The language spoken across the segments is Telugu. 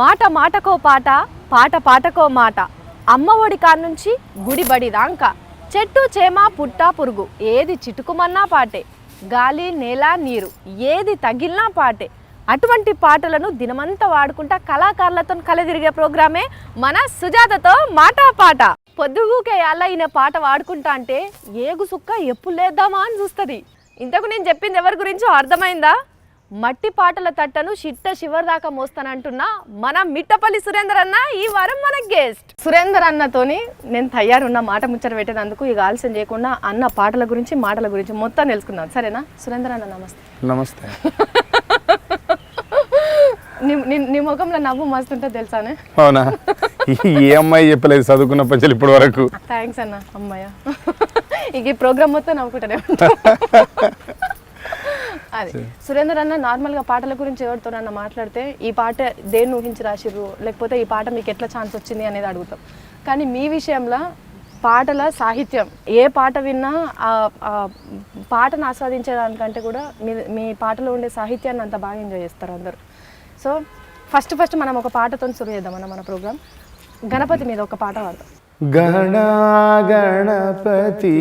మాట మాటకో పాట పాట పాటకో మాట. అమ్మ ఒడి కాన్నుంచి గుడిబడి దాంక. చెట్టు చేమ పుట్ట పురుగు ఏది చిటుకుమన్నా పాటే. గాలి నేల నీరు ఏది తగిలినా పాటే. అటువంటి పాటలను దినమంతా వాడుకుంటా కళాకారులతో కలదిరిగే ప్రోగ్రామే మన సుజాతతో మాట పాట. పొద్దుగూకే అలా ఈయన పాట వాడుకుంటా అంటే ఏగు సుక్క ఎప్పుడు లేద్దామా అని చూస్తుంది. ఇంతకు నేను చెప్పింది ఎవరి గురించో అర్థమైందా? మట్టి పాటల తట్టను చిట్ట చివరి దాకా మోస్తానంటున్నా మన మిట్టపల్లి సురేందర్ అన్న ఈ వారం మన గెస్ట్. సురేందర్ అన్నతోని నేను తయారున్న మాట ముచ్చట పెట్టినందుకు ఇక ఆలస్యం చేయకుండా అన్న పాటల గురించి మాటల గురించి మొత్తం తెలుసుకుందాం. సరేనా? సురేందర్ అన్న నమస్తే. నమస్తే. నీ ముఖంలో నవ్వు మస్తుంటే తెలుసానే అవునా? ఏ అమ్మాయి చెప్పలేదు చదువుకున్న పంచలు ఇప్పటి వరకు. థ్యాంక్స్ అన్న అమ్మాయ. ఇక ఈ ప్రోగ్రామ్ మొత్తం నవ్వుకుంటానే ఉంటా. అది. సురేందర్ అన్న నార్మల్గా పాటల గురించి ఎవరితోనన్నా మాట్లాడితే ఈ పాట దేన్ని ఊహించి రాసిర్రు లేకపోతే ఈ పాట మీకు ఎట్లా ఛాన్స్ వచ్చింది అనేది అడుగుతాం. కానీ మీ విషయంలో పాటల సాహిత్యం ఏ పాట విన్నా ఆ ఆ పాటను ఆస్వాదించేదానికంటే కూడా మీ మీ పాటలో ఉండే సాహిత్యాన్ని అంత బాగా ఎంజాయ్ చేస్తారు అందరూ. సో ఫస్ట్ ఫస్ట్ మనం ఒక పాటతో సురు చేద్దాం అన్న మన ప్రోగ్రామ్. గణపతి మీద ఒక పాట పాడతాం గణ గణపతి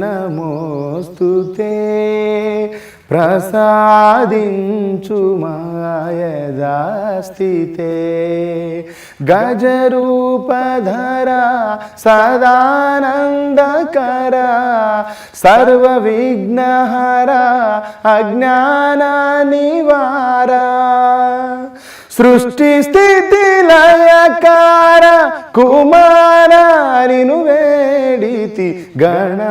నమోస్తుతే ప్రసాదించు మాయదాస్థితే గజరూపధర సదానందకర సర్వవిఘ్నహర అజ్ఞాన నివారా. సృష్టి స్థితి లయకార కుమార నిను వేడితి గణ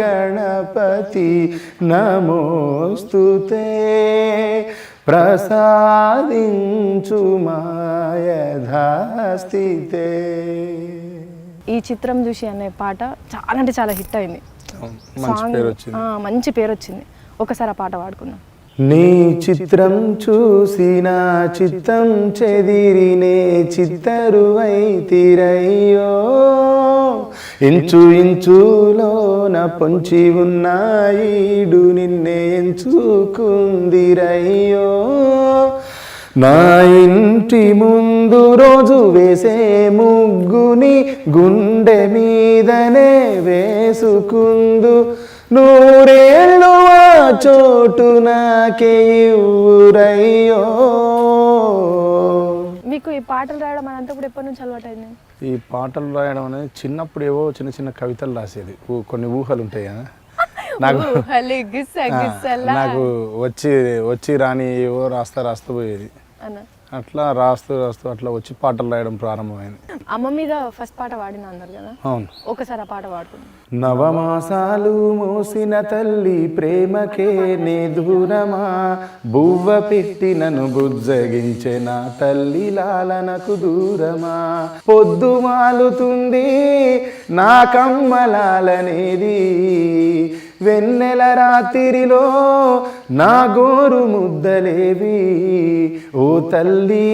గణపతి నమోస్తుతే ప్రసాదించు మాయధాస్థితే. ఈ చిత్రం చూసి అనే పాట చాలా అంటే చాలా హిట్ అయింది. మంచి సాంగ్ పేరు వచ్చింది. ఆ, మంచి పేరు వచ్చింది. ఒకసారి ఆ పాట పాడుకుందాం. నీ చిత్రం చూసిన చిత్తం చెదిరినే చిత్తరువైతిరయ్యో ఇంచు ఇంచులోన పొంచి ఉన్నాయిడు నిన్నే ఎంచుకుందిరయ్యో. నా ఇంటి ముందు రోజు వేసే ముగ్గుని గుండె మీదనే వేసుకుందు. నూరేళ్ళు చోటు నాకే ఊరయ్యో మీకు ఈ పాటలు రాయడం అనంతా కూడా ఎప్పటి నుంచి అలవాటైంది? ఈ పాటలు రాయడం అనేది చిన్నప్పుడు ఏవో చిన్న చిన్న కవితలు రాసేది. ఊ- కొన్ని ఊహలు ఉంటాయి కదా. నాకు ఊహలి గిస్స ఆ, గిస్సలా నాకు వచ్చి వచ్చి రాని ఏవో రాస్తా రాస్తూ పోయేది. అన్న. అట్లా రాస్తూ రాస్తూ అట్లా వచ్చి పాటలు రాయడం ప్రారంభమైంది. అమ్మ మీద ఫస్ట్ పాట పాడిన అన్నారు కదా? అవును. ఒకసారి ఆ పాట పాడుకుందాం నవమాసాలు మోసిన తల్లి ప్రేమకే నే దూరమా? బువ్వ పెట్టి నన్ను బుజ్జగించే నా తల్లి లాలనకు దూరమా? పొద్దు మాలుతుంది నా కమ్మలాలనేది. వెన్నెల రాత్రిలో నా గోరు ముద్దలేవి. ఓ తల్లి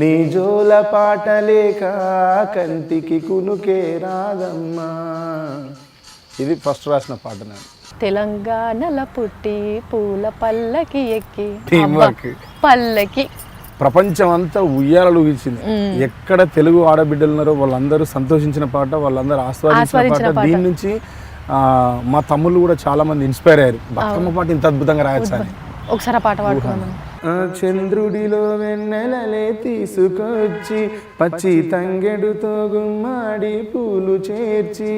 నీ జోల పాటలేక కంటికి కునుకే రాదమ్మా. ఇది ఫస్ట్ రాసిన పాట నేను. తెలంగాణల పుట్టి పూల పల్లకి ఎక్కి. పల్లకి. ప్రపంచం అంతా ఉయ్యాలలు ఊగించింది ఎక్కడ తెలుగు ఆడబిడ్డలు ఉన్నారో వాళ్ళందరూ సంతోషించిన పాట వాళ్ళందరూ ఆస్వాదించిన పాట. దీని నుంచి మా తమ్ముళ్ళు కూడా చాలా మంది ఇన్స్పైర్ అయ్యారు. బతుకమ్మ పాట ఇంత అద్భుతంగా రాయొచ్చు అని. ఒకసారి ఆ పాట పాడుకుందాం ఆ చంద్రుడిలో వెన్నెలలే తీసుకొచ్చి పచ్చి తంగెడుతో గుమ్మాడి పూలు చేర్చి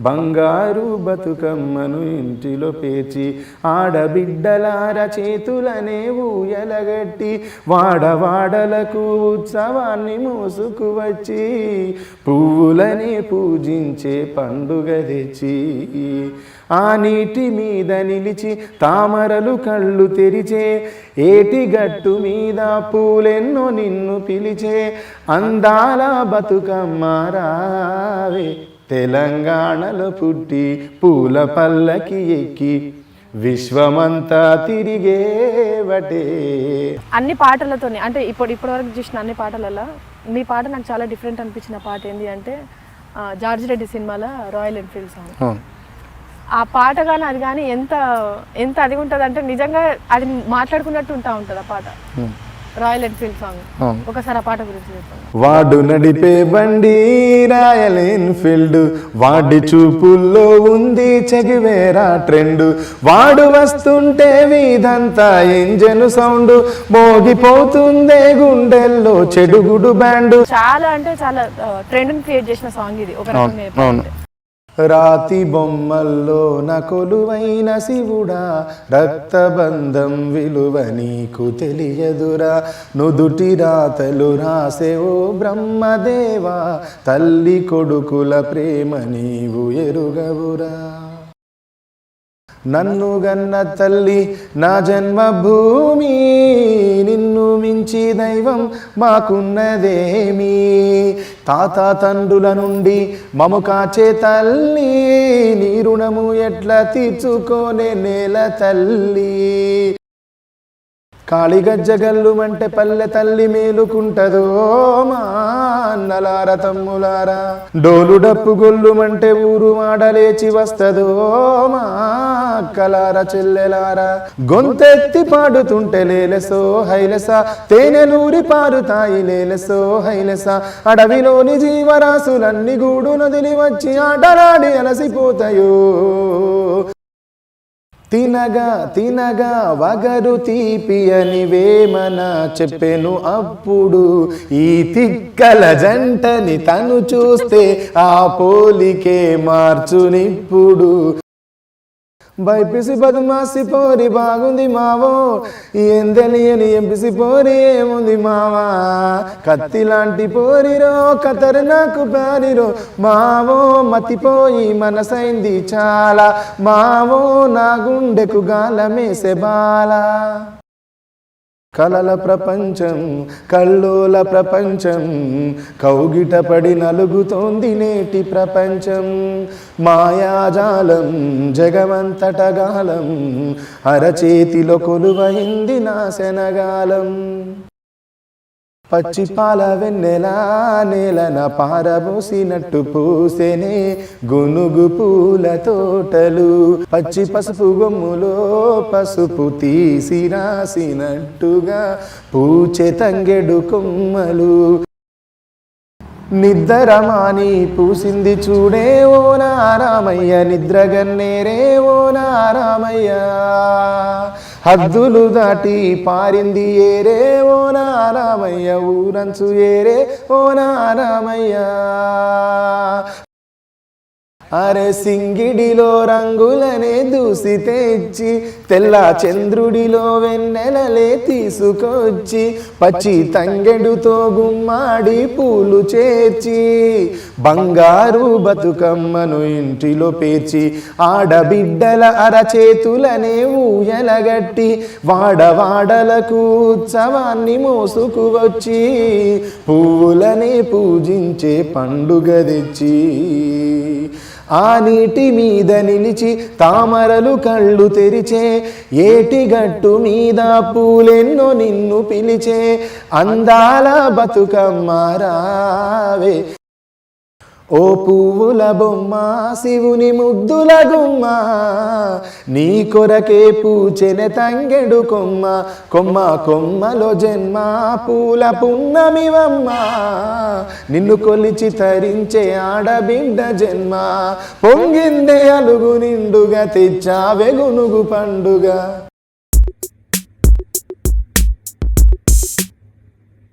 బంగారు బతుకమ్మను ఇంటిలో పేర్చి ఆడబిడ్డలార చేతులనే ఊయలగట్టి వాడవాడలకు ఉత్సవాన్ని మోసుకు వచ్చి పువ్వులని పూజించే పండుగ తెచ్చి ఆ నీటి మీద నిలిచి తామరలు కళ్ళు తెరిచే ఏటి గట్టు మీద పూలెన్నో నిన్ను పిలిచే అందాల బతుకమ్మ రావే. తెలంగాణలో పుట్టి పూల పల్లకి ఎక్కి విశ్వమంతా తిరిగేవటే. అన్ని పాటలతోని అంటే ఇప్పుడు ఇప్పటి వరకు చూసిన అన్ని పాటలలో మీ పాట నాకు చాలా డిఫరెంట్ అనిపించిన పాట ఏంటి అంటే జార్జ్ రెడ్డి సినిమాలో రాయల్ ఎన్ఫీల్డ్ సాంగ్. ఆ పాట కానీ అది కానీ ఎంత ఎంత అది ఉంటుంది అంటే నిజంగా అది మాట్లాడుకున్నట్టు ఉంటా ఉంటుంది ఆ పాట. Royal Enfield song. ఒకసారి ఆ పాట గురించి చెప్పండి. వాడు నడిపే బండి రాయల్ ఎన్ఫీల్డ్ వాడి చూపుల్లో ఉంది చెగివేరా ట్రెండ్. వాడు వస్తుంటే వీధంతా ఇంజన్ సౌండ్. మోగిపోతుందే గుండెల్లో చెడుగుడు బ్యాండ్. చాలా అంటే చాలా ట్రెండ్ క్రియేట్ చేసిన సాంగ్ ఇది. ఒక రకంగా రాతి బొమ్మల్లో నకొలువైన శివుడా రక్తబంధం విలువ నీకు తెలియదురా. నుదుటి రాతలు రాసే ఓ బ్రహ్మదేవా తల్లి కొడుకుల ప్రేమ నీవు ఎరుగవురా. నన్ను గన్న తల్లి నా జన్మభూమి నిన్ను మించి దైవం మాకున్నదేమి? తాత తండ్రుల నుండి మము కాచే తల్లి నీ రుణము ఎట్లా తీర్చుకోనే నేల తల్లి. కాళిగజ్జగల్లు అంటే పల్లె తల్లి మేలుకుంటదో మా అన్నలార తమ్ములారా? డోలు డప్పు గొల్లుమంటే ఊరు మాడలేచి వస్తదో మా అక్కలార చెల్లెలారా? గొంతెత్తి పాడుతుంటే లేలసో హైలస? తేనె నూరి పారుతాయి లేలసో హైలస? అడవిలోని జీవరాశులన్నీ గూడు నదిలి వచ్చి ఆటలాడి అలసిపోతాయో తినగా తినగా వగరు తీపి అని వేమన చెప్పెను అప్పుడు ఈ తిక్కల జంటని తను చూస్తే ఆ పోలికే మార్చునిప్పుడు బైపిసి బదుమాసి పోరి బాగుంది మావో ఏం తెలియని ఎంపిసి పోరి ఏముంది మావా కత్తి లాంటి పోరిరో కతరు నాకు పారిరో మావో మతిపోయి మనసైంది చాలా మావో నా గుండెకు గాలమేసే బాలా కలల ప్రపంచం కల్లోల ప్రపంచం కౌగిట పడి నలుగుతోంది నేటి ప్రపంచం. మాయాజాలం జగమంతటగాలం అరచేతిలో కొలువైంది నాశనగాలం పచ్చి పాల వెన్నెలా నేలన పారబోసినట్టు పూసేనే గునుగు పూల తోటలు. పచ్చి పసుపు గొమ్ములో పసుపు తీసి రాసినట్టుగా పూచె తంగెడు కొమ్మలు. నిద్రమాని పూసింది చూడే ఓ నారామయ్య నిద్రగన్నేరే ఓ నారామయ్య. హద్దులు దాటి పారింది ఏరే ఓ నారామయ్య ఊరంచు ఏరే ఓ నారామయ్య. అరే సింగిడిలో రంగులనే దూసి తెచ్చి తెల్ల చంద్రుడిలో వెన్నెలలే తీసుకొచ్చి పచ్చి తంగెడుతో గుమ్మాడి పూలు చేర్చి బంగారు బతుకమ్మను ఇంటిలో పేర్చి ఆడబిడ్డల అరచేతులనే ఊయలగట్టి వాడవాడలకు ఉత్సవాన్ని మోసుకువచ్చి పువ్వులనే పూజించే పండుగ తెచ్చి ఆ నీటి మీద నిలిచి తామరలు కళ్ళు తెరిచే ఏటి గట్టు మీద పూలెన్నో నిన్ను పిలిచే అందాల బతుకమ్మారావే ఓ పువ్వుల బొమ్మ శివుని ముద్దుల గుమ్మ నీ కొరకే పూచెనె తంగెడు కొమ్మ కొమ్మ కొమ్మలో జన్మ పూల పున్నమివమ్మ. నిన్ను కొలిచి తరించే ఆడబిడ్డ జన్మ పొంగిందే అలుగు నిండుగా తెచ్చా వెగునుగు పండుగ.